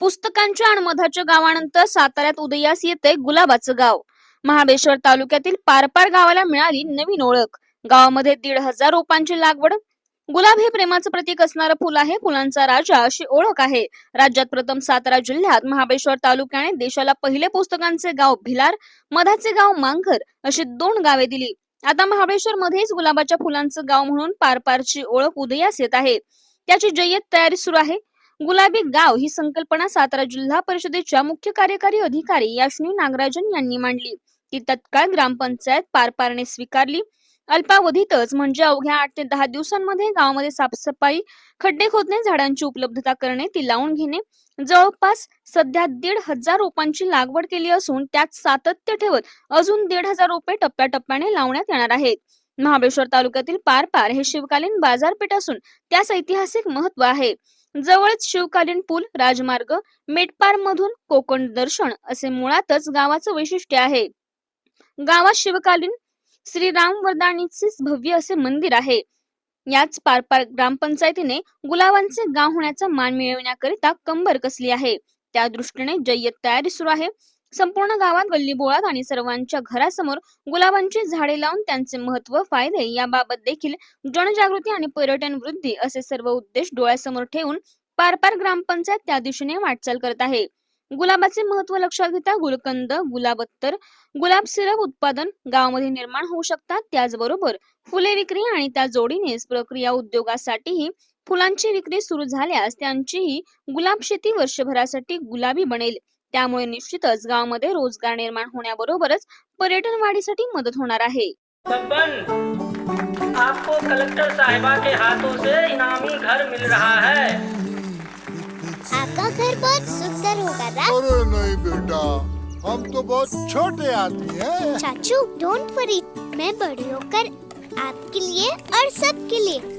पुस्तकांच्या आणि मधाच्या गावानंतर साताऱ्यात उदयास येते गुलाबाचं गाव. महाबळेश्वर तालुक्यातील पारपार गावाला मिळाली नवीन ओळख. गावामध्ये दीड हजार रोपांची लागवड. गुलाब हे प्रेमाचं प्रतीक असणारं फुल आहे. फुलांचा राजा अशी ओळख आहे. राज्यात प्रथम सातारा जिल्ह्यात महाबळेश्वर तालुक्याने देशाला पहिले पुस्तकांचे गाव भिलार मधाचे गाव मांघर अशी दोन गावे दिली. आता महाबळेश्वर मध्येच गुलाबाच्या फुलांचं गाव म्हणून पारपारची ओळख उदयास येत आहे. त्याची जय्यत तयारी सुरू आहे. गुलाबी गाव ही संकल्पना सातारा जिल्हा परिषदेच्या मुख्य कार्यकारी अधिकारी याश्नी नागराजन यांनी मांडली. ती तत्काळ ग्रामपंचायत पार पारणे स्वीकारली. अल्पावधीतच म्हणजे अवघ्या आठ ते दहा दिवसांमध्ये गावामध्ये साफसफाई खड्डे खोदणे झाडांची उपलब्धता करणे ती लावून घेणे. जवळपास सध्या दीड हजार रोपांची लागवड केली असून त्यात सातत्य ठेवत अजून दीड हजार रोपे टप्प्याटप्प्याने लावण्यात येणार आहेत. महाबळेश्वर तालुक्यातील पारपार हे शिवकालीन बाजारपेठ असून त्यास ऐतिहासिक महत्त्व आहे. जवळच शिवकालीन पूल राजमार्ग मेटपार मधून कोकण दर्शन असे मुळातच गावाचं वैशिष्ट्य आहे. गावात शिवकालीन श्रीराम वरदानीचे भव्य असे मंदिर आहे. याच पारपार ग्रामपंचायतीने गुलाबांचे गाव होण्याचा मान मिळविण्याकरिता कंबर कसली आहे. त्या दृष्टीने जय्यत तयारी सुरू आहे. संपूर्ण गावात गल्लीबोळात आणि सर्वांच्या घरासमोर गुलाबांची झाडे लावून त्यांचे महत्त्व फायदे याबाबत देखील जनजागृती आणि पर्यटन वृद्धी असे सर्व उद्देश डोळ्यासमोर ठेवून पारपार ग्रामपंचायत त्या दिशेने वाटचाल करत आहे. गुलाबाचे महत्त्व लक्षात घेता गुलकंद गुलाबत्तर गुलाब सिरप उत्पादन गावामध्ये निर्माण होऊ शकतात. त्याचबरोबर फुले विक्री आणि त्या जोडीनेच प्रक्रिया उद्योगासाठीही फुलांची विक्री सुरू झाल्यास त्यांचीही गुलाब शेती वर्षभरासाठी गुलाबी बनेल. त्यामुळे निश्चितच गावामध्ये रोज़गार निर्माण होण्याबरोबरच पर्यटन वाढीसाठी मदत होणार आहे. बब्बन आपको कलेक्टर साहिबा के हाथों से इनामी घर मिल रहा है। आपका घर बहुत सुंदर होगा ना अरे नहीं बेटा हम तो बहुत छोटे आदमी हैं। चाचू डोंट वरी मैं बड़ी होकर आपके लिए और सबके लिए